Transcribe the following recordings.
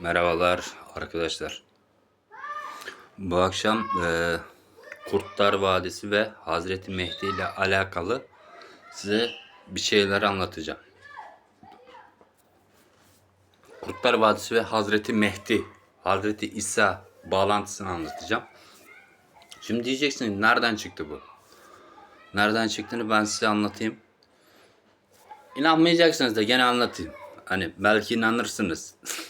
Merhabalar arkadaşlar. Bu akşam e, Kurtlar Vadisi ve Hazreti Mehdi ile alakalı size bir şeyler anlatacağım. Kurtlar Vadisi ve Hazreti Mehdi, Hazreti İsa bağlantısını anlatacağım. Şimdi diyeceksiniz nereden çıktı bu? Nereden çıktığını ben size anlatayım. İnanmayacaksınız da gene anlatayım. Hani belki inanırsınız.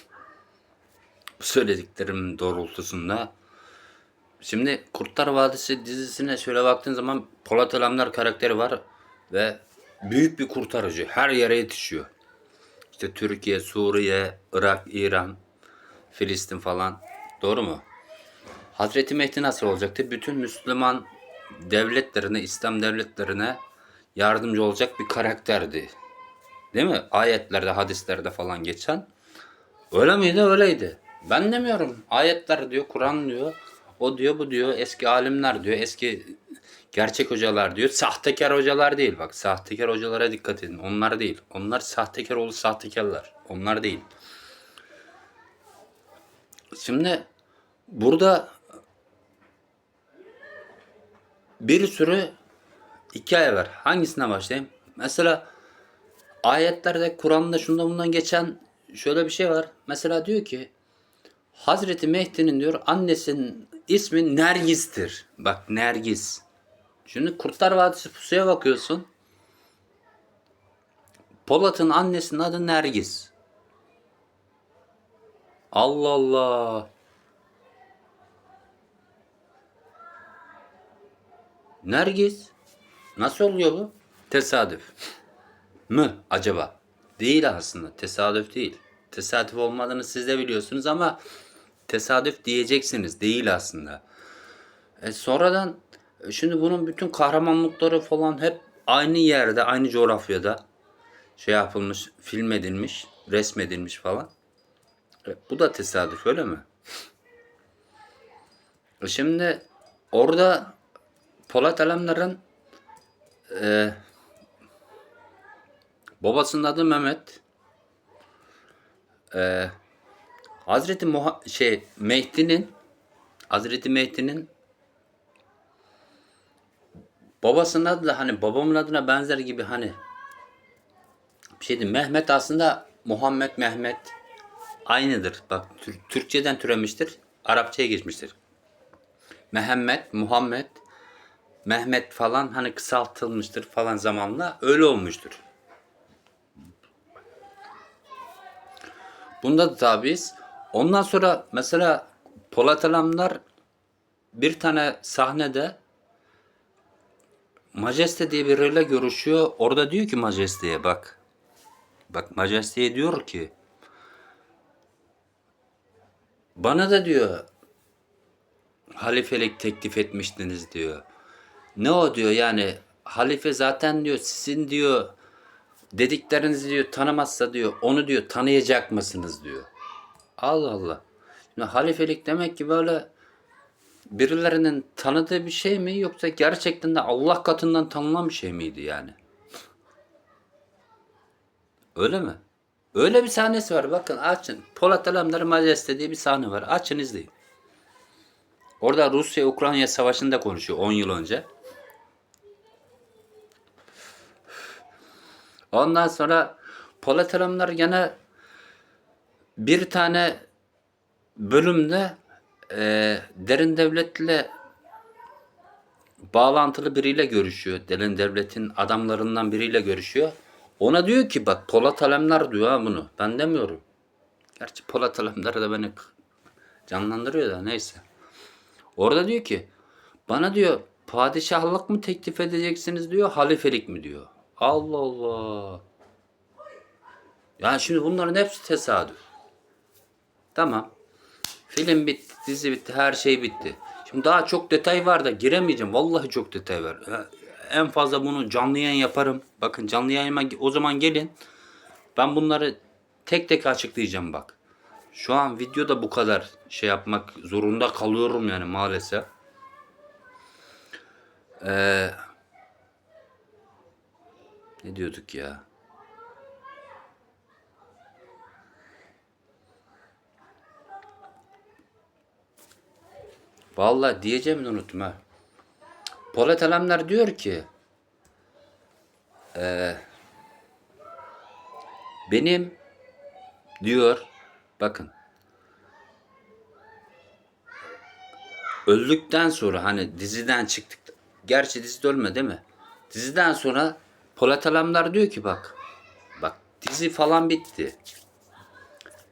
söylediklerim doğrultusunda. Şimdi Kurtlar Vadisi dizisine şöyle baktığın zaman Polat Alemdar karakteri var ve büyük bir kurtarıcı. Her yere yetişiyor. İşte Türkiye, Suriye, Irak, İran, Filistin falan. Doğru mu? Hazreti Mehdi nasıl olacaktı? Bütün Müslüman devletlerine, İslam devletlerine yardımcı olacak bir karakterdi. Değil mi? Ayetlerde, hadislerde falan geçen. Öyle miydi? Öyleydi. Ben demiyorum. Ayetler diyor, Kur'an diyor. O diyor, bu diyor. Eski alimler diyor. Eski gerçek hocalar diyor. Sahtekar hocalar değil. Bak sahtekar hocalara dikkat edin. Onlar değil. Onlar sahtekar oğlu sahtekarlar. Onlar değil. Şimdi burada bir sürü hikaye var. Hangisine başlayayım? Mesela ayetlerde Kur'an'da şunda bundan geçen şöyle bir şey var. Mesela diyor ki Hazreti Mehdi'nin diyor annesinin ismi Nergis'tir. Bak Nergis. Şimdi Kurtlar Vadisi pusuya bakıyorsun. Polat'ın annesinin adı Nergis. Allah Allah. Nergis. Nasıl oluyor bu? Tesadüf mı acaba? Değil aslında. Tesadüf değil. Tesadüf olmadığını siz de biliyorsunuz ama tesadüf diyeceksiniz. Değil aslında. E sonradan e, şimdi bunun bütün kahramanlıkları falan hep aynı yerde, aynı coğrafyada şey yapılmış, film edilmiş, resmedilmiş falan. E, bu da tesadüf öyle mi? E şimdi orada Polat Alemdar'ın e, Babasının adı Mehmet. Ee, Hazreti Muha şey Mehdi'nin Hazreti Mehdi'nin babasının adı da hani babamın adına benzer gibi hani bir şeydi. Mehmet aslında Muhammed Mehmet aynıdır. Bak Tür- Türkçeden türemiştir. Arapçaya geçmiştir. Mehmet, Muhammed, Mehmet falan hani kısaltılmıştır falan zamanla öyle olmuştur. Bunda da tabiiz. Ondan sonra mesela Polat Alemdar bir tane sahnede Majeste diye biriyle görüşüyor. Orada diyor ki Majeste'ye bak. Bak Majeste'ye diyor ki bana da diyor halifelik teklif etmiştiniz diyor. Ne o diyor yani halife zaten diyor sizin diyor dediklerinizi diyor tanımazsa diyor onu diyor tanıyacak mısınız diyor. Allah Allah. Şimdi halifelik demek ki böyle birilerinin tanıdığı bir şey mi yoksa gerçekten de Allah katından tanınan bir şey miydi yani? Öyle mi? Öyle bir sahnesi var. Bakın açın. Polat Alemdar'ın Majeste diye bir sahne var. Açın izleyin. Orada Rusya-Ukrayna savaşında konuşuyor 10 yıl önce. Ondan sonra Polat Alemdar gene bir tane bölümde e, derin devletle bağlantılı biriyle görüşüyor. Derin devletin adamlarından biriyle görüşüyor. Ona diyor ki bak Polat Alemdar diyor ha bunu. Ben demiyorum. Gerçi Polat Alemdar da beni canlandırıyor da neyse. Orada diyor ki bana diyor padişahlık mı teklif edeceksiniz diyor halifelik mi diyor. Allah Allah. Yani şimdi bunların hepsi tesadüf. Tamam. Film bitti, dizi bitti, her şey bitti. Şimdi daha çok detay var da giremeyeceğim. Vallahi çok detay var. Ya, En fazla bunu canlı yayın yaparım. Bakın canlı yayına o zaman gelin. Ben bunları tek tek açıklayacağım bak. Şu an videoda bu kadar şey yapmak zorunda kalıyorum yani maalesef. Ee, ne diyorduk ya? Vallahi diyeceğimi ha. Polat Alemdar diyor ki eee, benim diyor bakın öldükten sonra hani diziden çıktık gerçi dizide ölme değil mi? Diziden sonra Polat Alemdar diyor ki bak bak dizi falan bitti.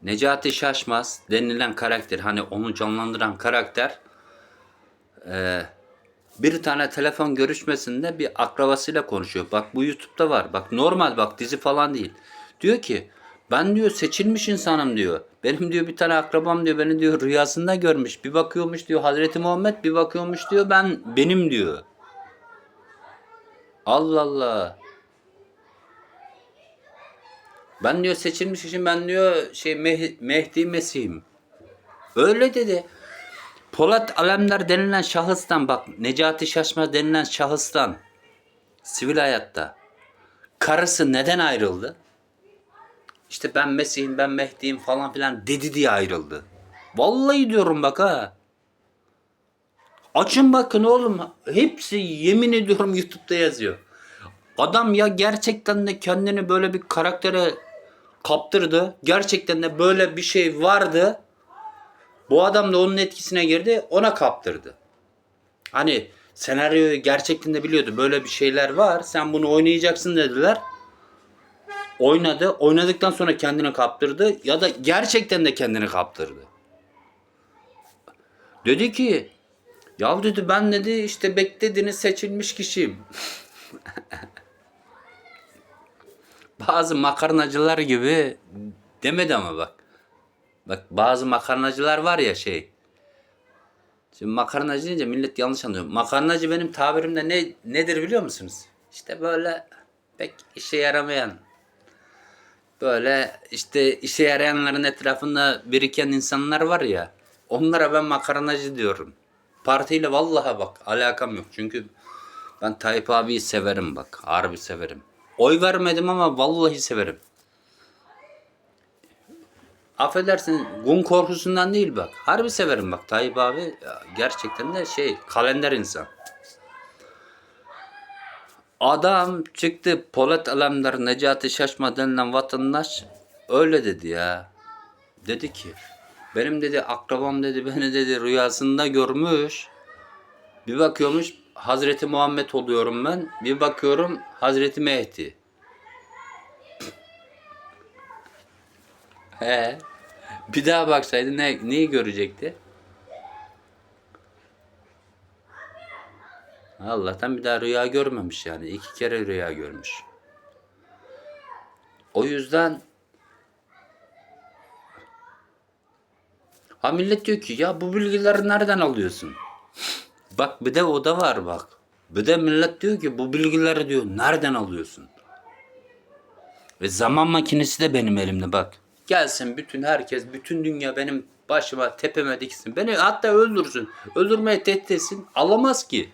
Necati Şaşmaz denilen karakter hani onu canlandıran karakter eee, bir tane telefon görüşmesinde bir akrabasıyla konuşuyor. Bak bu YouTube'da var. Bak normal bak dizi falan değil. Diyor ki ben diyor seçilmiş insanım diyor. Benim diyor bir tane akrabam diyor beni diyor rüyasında görmüş. Bir bakıyormuş diyor Hazreti Muhammed bir bakıyormuş diyor ben benim diyor. Allah Allah. Ben diyor seçilmiş için ben diyor şey Meh- Mehdi Mesih'im. Öyle dedi. Polat Alemdar denilen şahıstan bak Necati Şaşmaz denilen şahıstan sivil hayatta karısı neden ayrıldı? İşte ben Mesih'im ben Mehdi'yim falan filan dedi diye ayrıldı. Vallahi diyorum bak ha. Açın bakın oğlum. Hepsi yemin ediyorum YouTube'da yazıyor. Adam ya gerçekten de kendini böyle bir karaktere kaptırdı. Gerçekten de böyle bir şey vardı. Bu adam da onun etkisine girdi, ona kaptırdı. Hani senaryoyu gerçekten de biliyordu. Böyle bir şeyler var. Sen bunu oynayacaksın dediler. Oynadı. Oynadıktan sonra kendini kaptırdı ya da gerçekten de kendini kaptırdı. Dedi ki ya dedi ben dedi işte beklediğiniz seçilmiş kişiyim. Bazı makarnacılar gibi demedi ama bak. Bak bazı makarnacılar var ya şey. Şimdi makarnacı deyince millet yanlış anlıyor. Makarnacı benim tabirimde ne nedir biliyor musunuz? İşte böyle pek işe yaramayan böyle işte işe yarayanların etrafında biriken insanlar var ya. Onlara ben makarnacı diyorum. Partiyle vallahi bak alakam yok. Çünkü ben Tayyip abiyi severim bak. Harbi severim. Oy vermedim ama vallahi severim. Affedersin gun korkusundan değil bak. Harbi severim bak Tayyip abi gerçekten de şey kalender insan. Adam çıktı Polat Alemdar Necati Şaşma denilen vatandaş öyle dedi ya. Dedi ki benim dedi akrabam dedi beni dedi rüyasında görmüş. Bir bakıyormuş Hazreti Muhammed oluyorum ben. Bir bakıyorum Hazreti Mehdi. He. Bir daha baksaydı ne neyi görecekti? Allah'tan bir daha rüya görmemiş yani. iki kere rüya görmüş. O yüzden ha millet diyor ki ya bu bilgileri nereden alıyorsun? Bak bir de o da var bak. Bir de millet diyor ki bu bilgileri diyor nereden alıyorsun? Ve zaman makinesi de benim elimde bak. Gelsin bütün herkes, bütün dünya benim başıma, tepeme diksin. Beni hatta öldürsün. Öldürmeye tehdit etsin. Alamaz ki.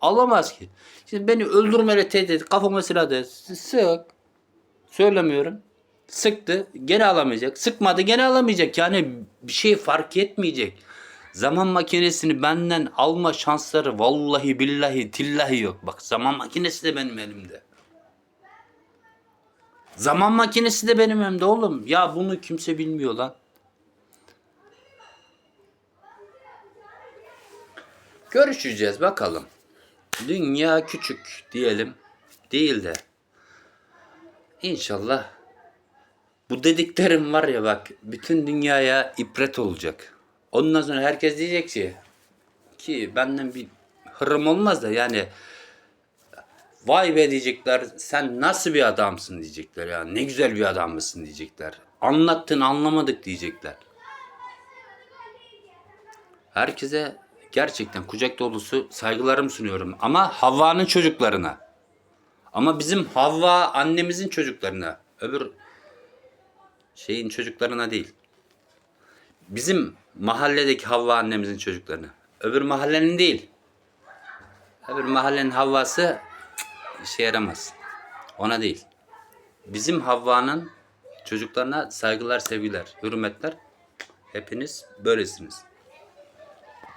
Alamaz ki. Şimdi beni öldürmeye tehdit et. Kafama silah sık. Söylemiyorum. Sıktı. Gene alamayacak. Sıkmadı. Gene alamayacak. Yani bir şey fark etmeyecek. Zaman makinesini benden alma şansları vallahi billahi tillahi yok. Bak zaman makinesi de benim elimde. Zaman makinesi de benim elimde oğlum. Ya bunu kimse bilmiyor lan. Görüşeceğiz bakalım. Dünya küçük diyelim. Değil de. İnşallah bu dediklerim var ya bak bütün dünyaya ibret olacak. Ondan sonra herkes diyecek ki ki benden bir hırım olmaz da yani vay be diyecekler sen nasıl bir adamsın diyecekler ya ne güzel bir adam mısın diyecekler. Anlattın anlamadık diyecekler. Herkese gerçekten kucak dolusu saygılarımı sunuyorum ama Havva'nın çocuklarına. Ama bizim Havva annemizin çocuklarına. Öbür şeyin çocuklarına değil. Bizim mahalledeki Havva annemizin çocuklarına. Öbür mahallenin değil. Öbür mahallenin Havvası işe yaramaz. Ona değil. Bizim Havva'nın çocuklarına saygılar, sevgiler, hürmetler. Hepiniz böylesiniz.